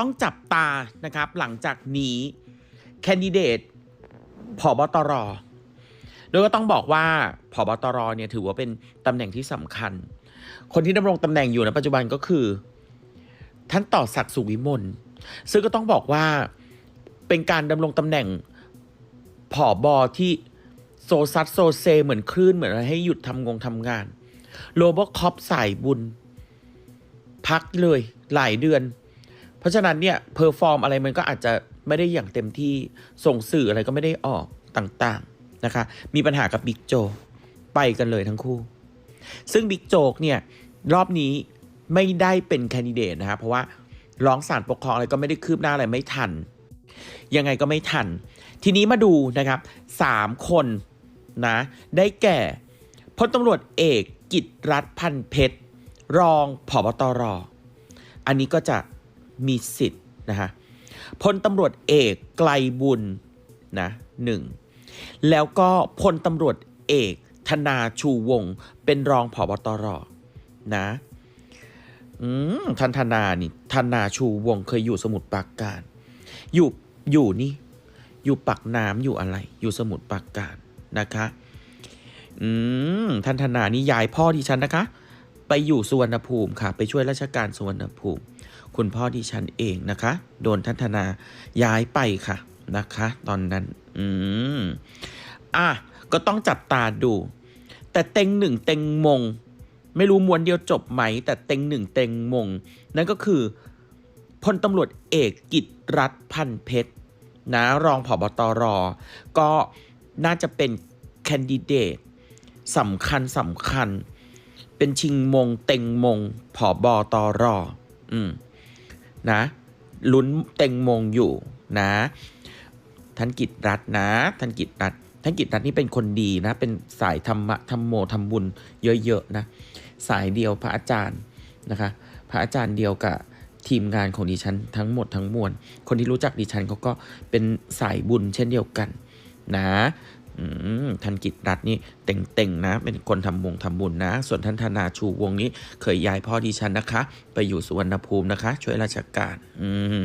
ต้องจับตานะครับ หลังจากนี้แคนดิเดตผอบตรโดยก็ต้องบอกว่าผอบตรเนี่ยถือว่าเป็นตำแหน่งที่สำคัญ คนที่ดำรงตำแหน่งอยู่ในปัจจุบันก็คือ ท่านต่อศักดิ์สุวิมลซึ่งก็ต้องบอกว่าเป็นการดำรงตำแหน่งผอบอที่โซซัดโซเซเหมือนคลื่นเหมือนให้หยุดทำงงทำงานโลบอคอปสายบุญ พักเลยหลายเดือน เพราะฉะนั้นเนี่ยเพอร์ฟอร์มอะไรมันก็อาจจะไม่ได้อย่างเต็มที่ส่งสื่ออะไรก็ไม่ได้ออกต่างๆนะคะ มีปัญหากับบิ๊กโจกไปกันเลยทั้งคู่ ซึ่งบิ๊กโจ๊กเนี่ยรอบนี้ไม่ได้เป็นแคนดิเดตนะครับเพราะว่าร้องศาลปกครองอะไรก็ไม่ได้คืบหน้าอะไรไม่ทัน ยังไงก็ไม่ทัน ทีนี้มาดูนะครับสามคนนะได้แก่พลตำรวจเอกกิตรัฐพันเพชร รองผบตร อันนี้ก็จะ มีสิทธิ์นะฮะพลตำรวจเอกไกลบุญนะหนึ่งแล้วก็พลตำรวจเอกธนาชูวงเป็นรองผบตรนะอืมท่านธนานี่ธนาชูวงเคยอยู่สมุทรปราการ อยู่อยู่นี่อยู่ปักน้ำอยู่อะไร อยู่สมุทรปราการนะคะอืมท่านธนานี่ยายพ่อดิฉันนะคะ ไปอยู่สุวรรณภูมิค่ะ ไปช่วยราชการสุวรรณภูมิ คุณพ่อดิฉันเองนะคะ โดนท่านธนาย้ายไปค่ะนะคะ ตอนนั้น อืมอะก็ต้องจับตาดู แต่เต็งหนึ่งเต็งมง ไม่รู้มวนเดียวจบไหม แต่เต็งหนึ่งเต็งมง นั่นก็คือพลตำรวจเอกกิตรัฐพันเพชรนะรองผบตร ก็น่าจะเป็นแคนดิเดตสำคัญสำคัญ เป็นชิงมงเต็งมงผอบอตร อืม นะลุ้นเต็งมงอยู่นะท่านกิตรัฐนะท่านกิตรัฐท่านกิตรัฐนี่เป็นคนดีนะ เป็นสายธรรมะธรรมโมธรรมบุญเยอะๆนะสายเดียวพระอาจารย์นะคะ พระอาจารย์เดียวกับทีมงานของดิฉันทั้งหมดทั้งมวล คนที่รู้จักดิฉันเขาก็เป็นสายบุญเช่นเดียวกันนะ ท่านกิตรัตนี่เต่งๆนะ เป็นคนทำวงทำบุญนะ ส่วนท่านธนาชูวงนี้เคยย้ายพ่อดิฉันนะคะ ไปอยู่สุวรรณภูมินะคะ ช่วยราชการ อืม